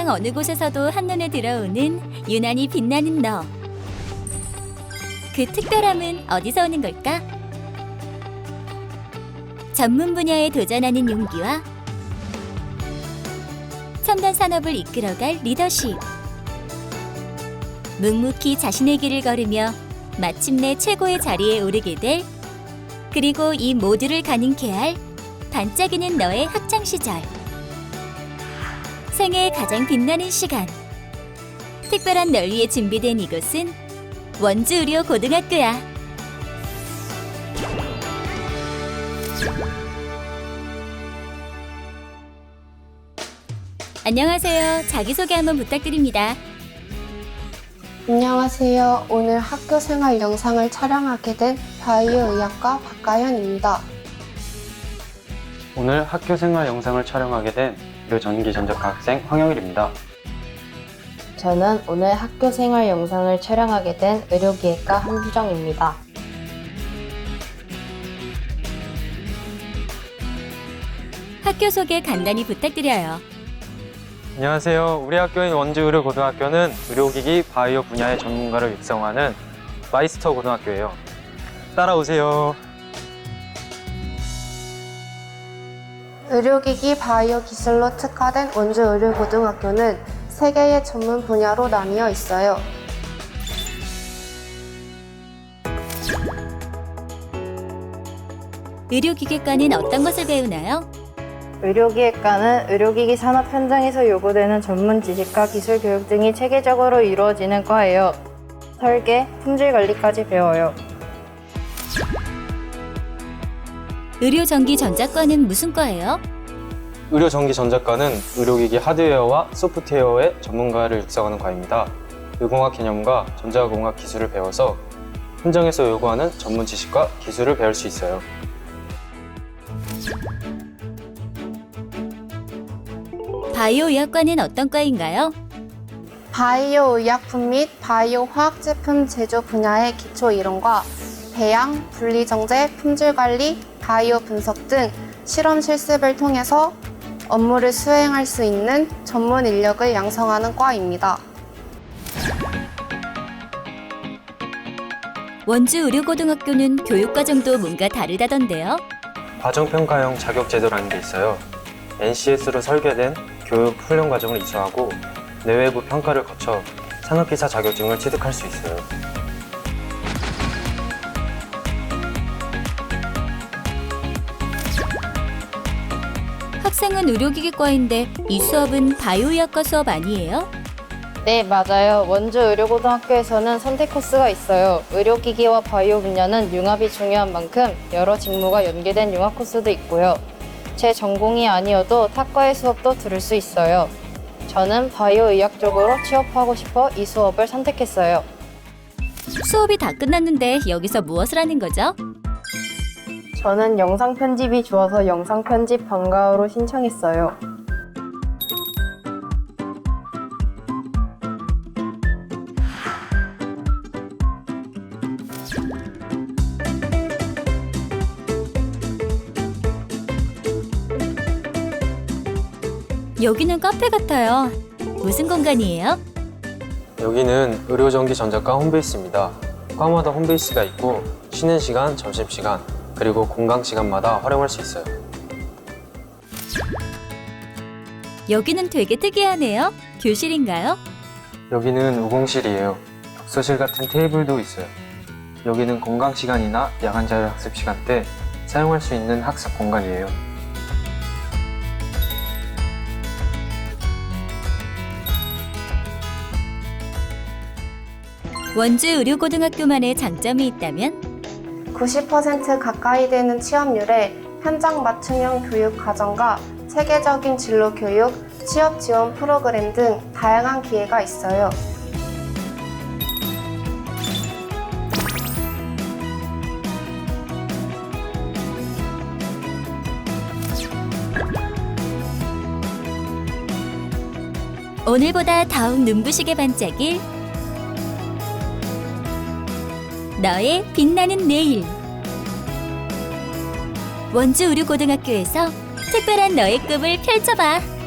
세상 어느 곳에서도 한눈에 들어오는 유난히 빛나는 너. 그 특별함은 어디서 오는 걸까? 전문 분야에 도전하는 용기와 첨단 산업을 이끌어갈 리더십. 묵묵히 자신의 길을 걸으며 마침내 최고의 자리에 오르게 될 그리고 이 모두를 가능케 할 반짝이는 너의 학창 시절. 생애의 가장 빛나는 시간. 특별한 널 위해 준비된 이곳은 원주의료 고등학교야. 안녕하세요. 자기소개 한번 부탁드립니다. 안녕하세요. 오늘 학교 생활 영상을 촬영하게 된 바이오 의학과 박가현입니다. 오늘 학교 생활 영상을 촬영하게 된 의료전기 전자과 학생 황영일입니다. 저는 오늘 학교 생활 영상을 촬영하게 된 의료기획과 한주정입니다. 학교 소개 간단히 부탁드려요. 안녕하세요. 우리 학교인 원주의료고등학교는 의료기기 바이오 분야의 전문가를 육성하는 마이스터 고등학교예요. 따라오세요. 의료기기 바이오 기술로 특화된 원주 의료고등학교는 세 개의 전문 분야로 나뉘어 있어요. 의료기계과는 어떤 것을 배우나요? 의료기획과는 의료기기 산업 현장에서 요구되는 전문 지식과 기술 교육 등이 체계적으로 이루어지는 과예요. 설계, 품질 관리까지 배워요. 의료전기 전자과는 무슨 과예요? 의료전기 전자과는 의료기기 하드웨어와 소프트웨어의 전문가를 육성하는 과입니다. 의공학 개념과 전자공학 기술을 배워서 현장에서 요구하는 전문 지식과 기술을 배울 수 있어요. 바이오 의학과는 어떤 과인가요? 바이오 의약품 및 바이오 화학 제품 제조 분야의 기초 이론과 배양, 분리정제, 품질 관리, 바이오 분석 등 실험 실습을 통해서 업무를 수행할 수 있는 전문 인력을 양성하는 과입니다. 원주 의료고등학교는 교육과정도 뭔가 다르다던데요. 과정평가형 자격제도라는 게 있어요. NCS로 설계된 교육 훈련 과정을 이수하고 내외부 평가를 거쳐 산업기사 자격증을 취득할 수 있어요. 학생은 의료기계과인데 이 수업은 바이오의학과 수업 아니에요? 네, 맞아요. 원주 의료고등학교에서는 선택 코스가 있어요. 의료기기와 바이오 분야는 융합이 중요한 만큼 여러 직무가 연계된 융합 코스도 있고요. 제 전공이 아니어도 탁과의 수업도 들을 수 있어요. 저는 바이오 의학 쪽으로 취업하고 싶어 이 수업을 선택했어요. 수업이 다 끝났는데 여기서 무엇을 하는 거죠? 저는 영상 편집이 좋아서 영상 편집 방과후로 신청했어요. 여기는 카페 같아요. 무슨 공간이에요? 여기는 의료전기 전자과 홈베이스입니다. 과마다 홈베이스가 있고 쉬는 시간, 점심시간, 그리고 공강 시간마다 활용할 수 있어요. 여기는 되게 특이하네요. 교실인가요? 여기는 우공실이에요. 독서실 같은 테이블도 있어요. 여기는 공강 시간이나 야간 자율 학습 시간 때 사용할 수 있는 학습 공간이에요. 원주 의료고등학교만의 장점이 있다면 90% 가까이 되는 취업률에 현장 맞춤형 교육 과정과 체계적인 진로 교육, 취업 지원 프로그램 등 다양한 기회가 있어요. 오늘보다 더욱 눈부시게 반짝일 너의 빛나는 내일 원주 의료고등학교에서 특별한 너의 꿈을 펼쳐봐.